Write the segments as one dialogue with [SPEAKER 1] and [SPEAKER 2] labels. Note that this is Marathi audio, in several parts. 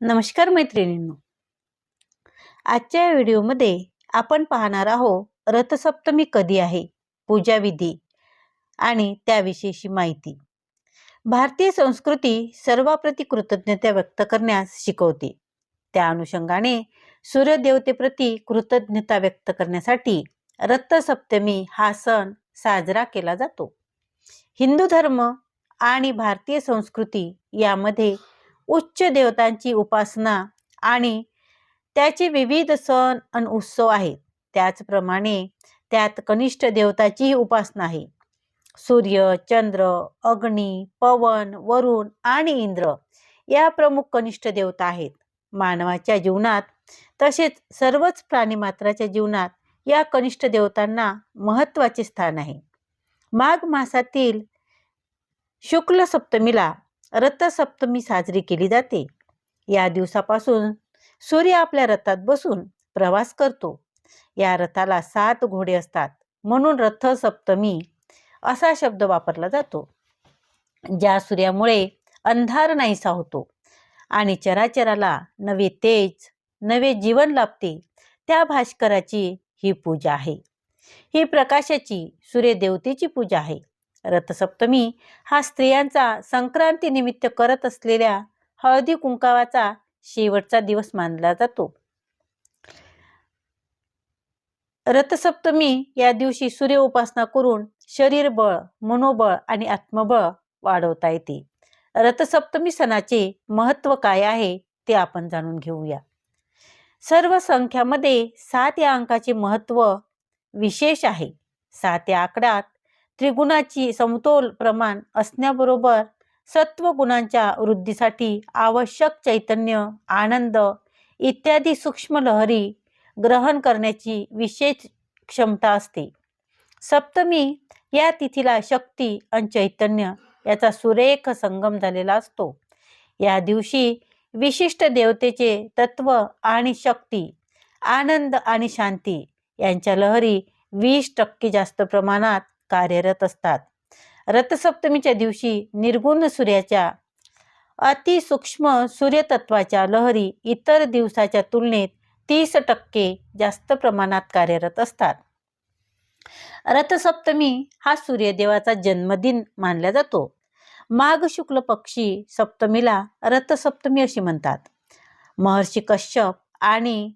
[SPEAKER 1] नमस्कार मैत्रिणींनो. आजच्या या व्हिडिओमध्ये आपण पाहणार आहोत रथसप्तमी कधी आहे पूजाविधी आणि त्याविषयीची माहिती. भारतीय संस्कृती सर्वाप्रती कृतज्ञता व्यक्त करण्यास शिकवते. त्या अनुषंगाने सूर्यदेवतेप्रती कृतज्ञता व्यक्त करण्यासाठी रथसप्तमी हा सण साजरा केला जातो. हिंदू धर्म आणि भारतीय संस्कृती यामध्ये उच्च देवतांची उपासना आणि त्याचे विविध सण आणि उत्सव आहेत. त्याचप्रमाणे त्यात कनिष्ठ देवताचीही उपासना आहे. सूर्य चंद्र अग्नी पवन वरुण आणि इंद्र या प्रमुख कनिष्ठ देवता आहेत. मानवाच्या जीवनात तसेच सर्वच प्राणीमात्राच्या जीवनात या कनिष्ठ देवतांना महत्त्वाचे स्थान आहे. माघ मासातील शुक्ल सप्तमीला रथसप्तमी साजरी केली जाते. या दिवसापासून सूर्य आपल्या रथात बसून प्रवास करतो. या रथाला सात घोडे असतात म्हणून रथसप्तमी असा शब्द वापरला जातो. ज्या सूर्यामुळे अंधार नाहीसा होतो आणि चराचराला नवे तेज नवे जीवन लाभते त्या भास्कराची ही पूजा आहे. ही प्रकाशाची सूर्यदेवतेची पूजा आहे. रथसप्तमी हा स्त्रियांचा संक्रांती निमित्त करत असलेल्या हळदी कुंकावाचा शेवटचा दिवस मानला जातो. रथसप्तमी या दिवशी सूर्य उपासना करून शरीर बळ मनोबळ आणि आत्मबळ वाढवता येते. रथसप्तमी सणाचे महत्त्व काय आहे ते आपण जाणून घेऊया. सर्व संख्यामध्ये सात या अंकाचे महत्त्व विशेष आहे. सात या आकड्यात त्रिगुणाची समतोल प्रमाण असण्याबरोबर सत्व गुणांच्या वृद्धीसाठी आवश्यक चैतन्य आनंद इत्यादी सूक्ष्म लहरी ग्रहण करण्याची विशेष क्षमता असते. सप्तमी या तिथीला शक्ती आणि चैतन्य याचा सुरेख संगम झालेला असतो. या दिवशी विशिष्ट देवतेचे तत्व आणि शक्ती आनंद आणि शांती यांच्या लहरी वीस टक्के जास्त प्रमाणात कार्यरत असतात. रथसप्तमीच्या दिवशी निर्गुण सूर्याच्या अतिसूक्ष्म सूर्यतत्वाच्या लहरी इतर दिवसाच्या तुलनेत तीस टक्के जास्त प्रमाणात कार्यरत असतात. रथसप्तमी हा सूर्यदेवाचा जन्मदिन मानला जातो. माघ शुक्ल पक्षी सप्तमीला रथसप्तमी अशी म्हणतात. महर्षी कश्यप आणि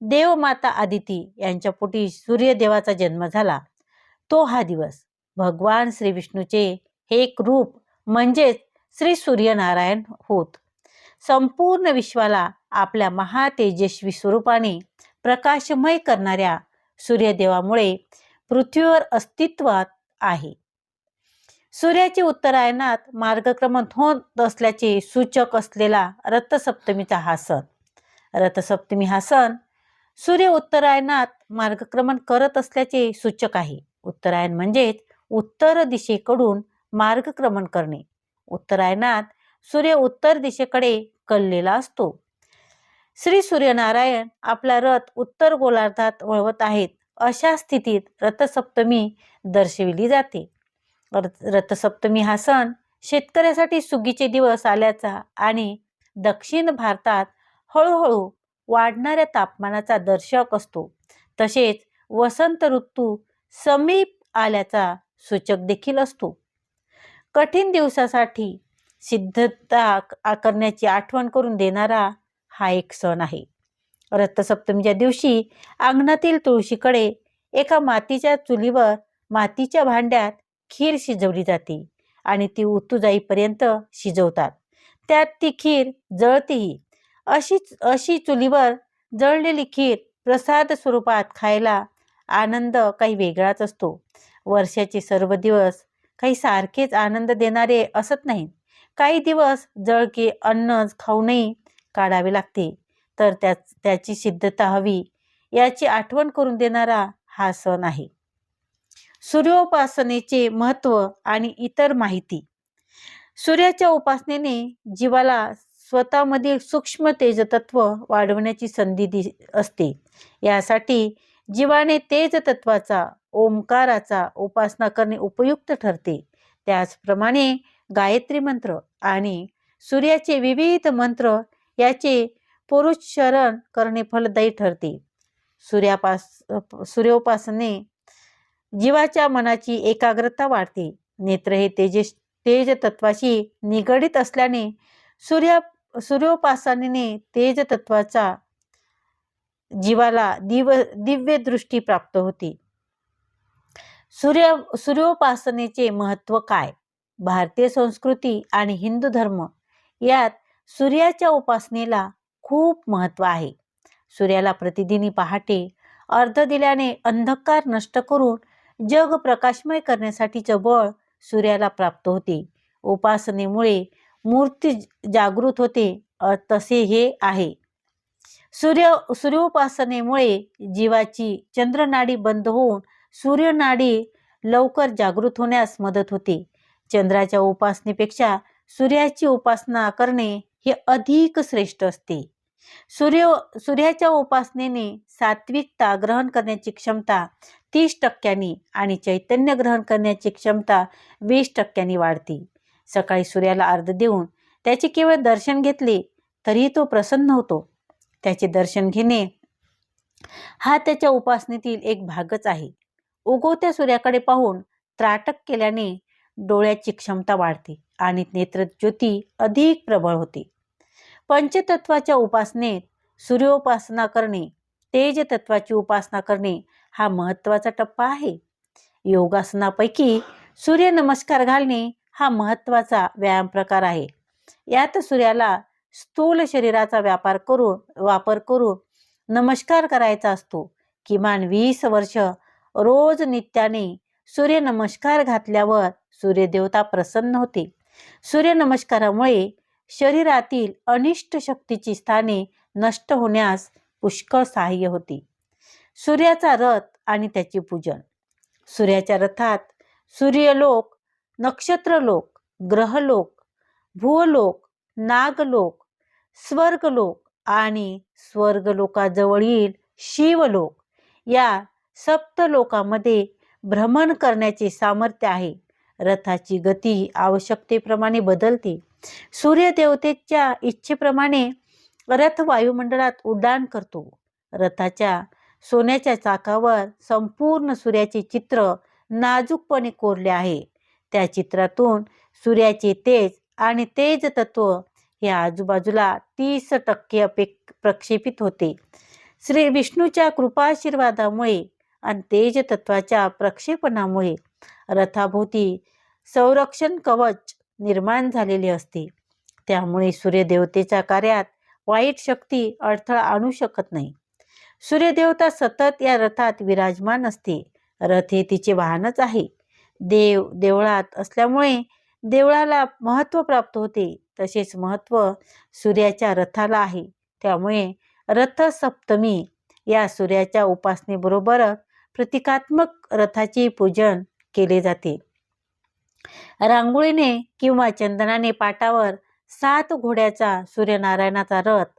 [SPEAKER 1] देवमाता आदिती यांच्या पोटी सूर्यदेवाचा जन्म झाला. तो हा दिवस. भगवान श्री विष्णूचे हे एक रूप म्हणजेच श्री सूर्यनारायण होत. संपूर्ण विश्वाला आपल्या महातेजस्वी स्वरूपाने प्रकाशमय करणाऱ्या सूर्यदेवामुळे पृथ्वीवर अस्तित्वात आहे. सूर्याचे उत्तरायणात मार्गक्रमण होत असल्याचे सूचक असलेला रथसप्तमीचा हा सण. रथसप्तमी हा सण सूर्य उत्तरायणात मार्गक्रमण करत असल्याचे सूचक आहे. उत्तरायण म्हणजेच उत्तर दिशेकडून मार्गक्रमण करणे. उत्तरायणात सूर्य उत्तर दिशेकडे कललेला असतो. श्री सूर्यनारायण आपला रथ उत्तर गोलार्धात वळवत आहेत अशा स्थितीत रथसप्तमी दर्शविली जाते. रथसप्तमी हा सण शेतकऱ्यासाठी सुगीचे दिवस आल्याचा आणि दक्षिण भारतात हळूहळू वाढणाऱ्या तापमानाचा दर्शक असतो. तसेच वसंत ऋतू समीप आल्याचा सूचक देखील असतो. कठीण दिवसासाठी सिद्धता करण्याची आठवण करून देणारा हा एक सण आहे. रथसप्तमीच्या दिवशी अंगणातील तुळशीकडे एका मातीच्या चुलीवर मातीच्या भांड्यात खीर शिजवली जाते आणि ती उतू जाईपर्यंत शिजवतात. त्यात ती खीर जळतेही. अशीच अशी चुलीवर जळलेली खीर प्रसाद स्वरूपात खायला आनंद काही वेगळाच असतो. वर्षाचे सर्व दिवस काही सारखेच आनंद देणारे असत नाहीत. काही दिवस जळके अन्नच खाऊनही काढावे लागते. तर त्या त्याची सिद्धता हवी याची आठवण करून देणारा हा सण आहे. सूर्योपासनेचे महत्त्व आणि इतर माहिती. सूर्याच्या उपासनेने जीवाला स्वतःमधील सूक्ष्म तेजतत्व वाढवण्याची संधी दि असते. यासाठी जीवाने तेज तत्वाचा ओंकाराचा उपासना करणे उपयुक्त ठरते. त्याचप्रमाणे गायत्री मंत्र आणि सूर्याचे विविध मंत्र याचे पुरुष शरण करणे फलदायी ठरते. सूर्यापास सूर्योपासने जीवाच्या मनाची एकाग्रता वाढते. नेत्र हे तेजस तेज तत्वाशी निगडित असल्याने सूर्या सूर्योपासनेने तेज तत्वाचा जीवाला दिव दिव्य दृष्टी प्राप्त होती. सूर्य सूर्योपासनेचे महत्त्व काय? भारतीय संस्कृती आणि हिंदू धर्म यात सूर्याच्या उपासनेला खूप महत्त्व आहे. सूर्याला प्रतिदिनी पहाटे अर्ध दिल्याने अंधकार नष्ट करून जग प्रकाशमय करण्यासाठीचं बळ सूर्याला प्राप्त होते. उपासनेमुळे मूर्ती जागृत होते तसे हे आहे. सूर्य सूर्योपासनेमुळे जीवाची चंद्रनाडी बंद होऊन सूर्यनाडी लवकर जागृत होण्यास मदत होते. चंद्राच्या उपासनेपेक्षा सूर्याची उपासना करणे हे अधिक श्रेष्ठ असते. सूर्य सूर्याच्या उपासनेने सात्विकता ग्रहण करण्याची क्षमता तीस टक्क्यांनी आणि चैतन्य ग्रहण करण्याची क्षमता वीस टक्क्यांनी वाढते. सकाळी सूर्याला अर्ध देऊन त्याचे केवळ दर्शन घेतले तरीही तो प्रसन्न होतो. त्याचे दर्शन घेणे. हा त्याच्या उपासनेतील एक भागच आहे. उगवत्या सूर्याकडे पाहून त्राटक केल्याने डोळ्याची क्षमता वाढते आणि नेत्रज्योती अधिक प्रबळ होते. पंचतत्वाच्या उपासनेत सूर्योपासना करणे तेज तत्वाची उपासना करणे हा महत्त्वाचा टप्पा आहे. योगासनापैकी सूर्य नमस्कार घालणे हा महत्त्वाचा व्यायाम प्रकार आहे. यात सूर्याला स्थूल शरीराचा व्यापार करू वापर करून नमस्कार करायचा असतो. किमान वीस वर्ष रोज नित्याने सूर्यनमस्कार घातल्यावर सूर्यदेवता प्रसन्न होते. सूर्यनमस्कारामुळे शरीरातील अनिष्ट शक्तीची स्थाने नष्ट होण्यास पुष्कळ सहाय्य होते. सूर्याचा रथ आणि त्याचे पूजन. सूर्याच्या रथात सूर्यलोक नक्षत्रलोक ग्रहलोक भूलोक नागलोक स्वर्गलोक आणि स्वर्गलोकाजवळील शिवलोक. या सप्तलोकामध्ये भ्रमण करण्याचे सामर्थ्य आहे. रथाची गती आवश्यकतेप्रमाणे बदलते. सूर्यदेवतेच्या इच्छेप्रमाणे रथ वायुमंडळात उड्डाण करतो. रथाच्या सोन्याच्या चाकावर संपूर्ण सूर्याचे चित्र नाजूकपणे कोरले आहे. त्या चित्रातून सूर्याचे तेज आणि तेज तत्व हे आजूबाजूला तीस टक्के अपेक प्रक्षेपित होते. श्री विष्णूच्या कृपाशीर्वादामुळे आणि तेज तत्वाच्या प्रक्षेपणामुळे रथाभोवती संरक्षण कवच निर्माण झालेले असते. त्यामुळे सूर्यदेवतेच्या कार्यात वाईट शक्ती अडथळा आणू शकत नाही. सूर्यदेवता सतत या रथात विराजमान असते. रथ हे तिचे वाहनच आहे. देव देवळात असल्यामुळे देवळाला महत्त्व प्राप्त होते. तसेच महत्त्व सूर्याच्या रथाला आहे. त्यामुळे रथसप्तमी या सूर्याच्या उपासनेबरोबरच प्रतिकात्मक रथाचे पूजन केले जाते. रांगोळीने किंवा चंदनाने पाटावर सात घोड्याचा सूर्यनारायणाचा रथ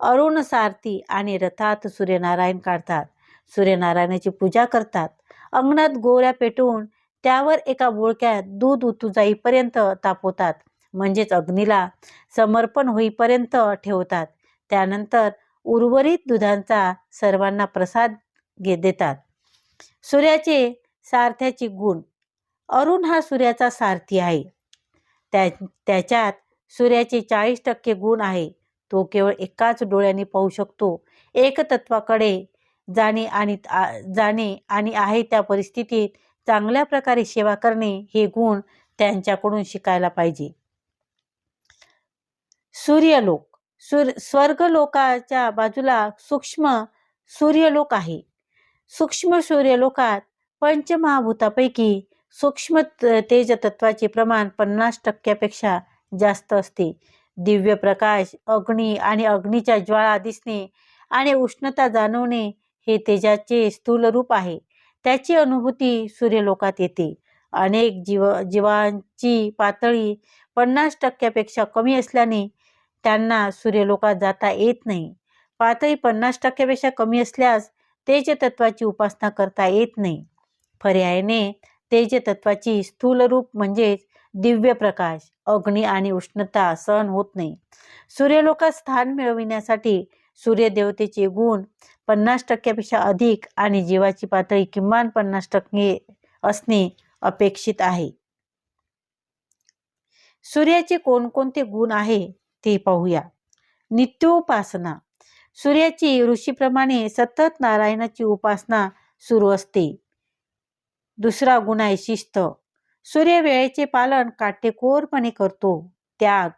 [SPEAKER 1] अरुण सारथी आणि रथात सूर्यनारायण काढतात. सूर्यनारायणाची पूजा करतात. अंगणात गोऱ्या पेटवून त्यावर एका बोळक्यात दूध उतू जाईपर्यंत तापवतात. म्हणजेच अग्नीला समर्पण होईपर्यंत ठेवतात. त्यानंतर उर्वरित दुधांचा सर्वांना प्रसाद घे देतात. सूर्याचे सारथ्याचे गुण. अरुण हा सूर्याचा सारथी आहे. त्या त्याच्यात सूर्याचे चाळीस टक्के गुण आहे. तो केवळ एकाच डोळ्याने पाहू शकतो. एकतत्वाकडे जाणे आणि जाणे आणि आहे त्या परिस्थितीत चांगल्या प्रकारे सेवा करणे हे गुण त्यांच्याकडून शिकायला पाहिजे. सूर्यलोक. सूर स्वर्गलोकाच्या बाजूला सूक्ष्म सूर्यलोक आहे. सूक्ष्म सूर्यलोकात पंचमहाभूतापैकी सूक्ष्म तेज तत्वाचे प्रमाण पन्नास टक्क्यापेक्षा जास्त असते. दिव्य प्रकाश अग्नी आणि अग्नीच्या ज्वाळा दिसणे आणि उष्णता जाणवणे हे तेजाचे स्थूल रूप आहे. त्याची अनुभूती सूर्यलोकात येते. अनेक जीव जीवांची पातळी पन्नास टक्क्यापेक्षा कमी असल्याने त्यांना सूर्यलोकात जाता येत नाही. पातळी पन्नास टक्क्यापेक्षा कमी असल्यास तेज तत्वाची उपासना करता येत नाही. पर्यायाने तेज तत्वाची स्थूल रूप म्हणजेच दिव्य प्रकाश अग्नी आणि उष्णता सहन होत नाही. सूर्यलोकात स्थान मिळविण्यासाठी सूर्यदेवतेचे गुण पन्नास टक्क्यापेक्षा अधिक आणि जीवाची पातळी किमान पन्नास टक्के असणे अपेक्षित आहे. सूर्याचे कोणकोणते गुण आहे? ते पाहूया. नित्योपासना. सूर्याची ऋषीप्रमाणे सतत नारायणाची उपासना सुरू असते. दुसरा गुण आहे शिस्त. सूर्य वेळेचे पालन काटेकोरपणे करतो. त्याग.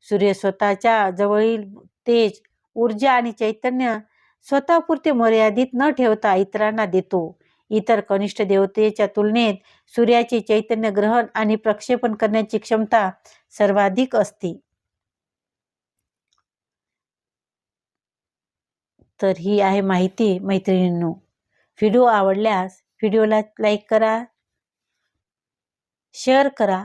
[SPEAKER 1] सूर्य स्वतःच्या जवळील तेज ऊर्जा आणि चैतन्य स्वतःपुरते मर्यादित न ठेवता इतरांना देतो. इतर कनिष्ठ देवतेच्या तुलनेत सूर्याचे चैतन्य ग्रहण आणि प्रक्षेपण करण्याची क्षमता सर्वाधिक असते. तर ही आहे माहिती मैत्रिणींनो. व्हिडिओ आवडल्यास व्हिडिओला लाईक करा शेअर करा.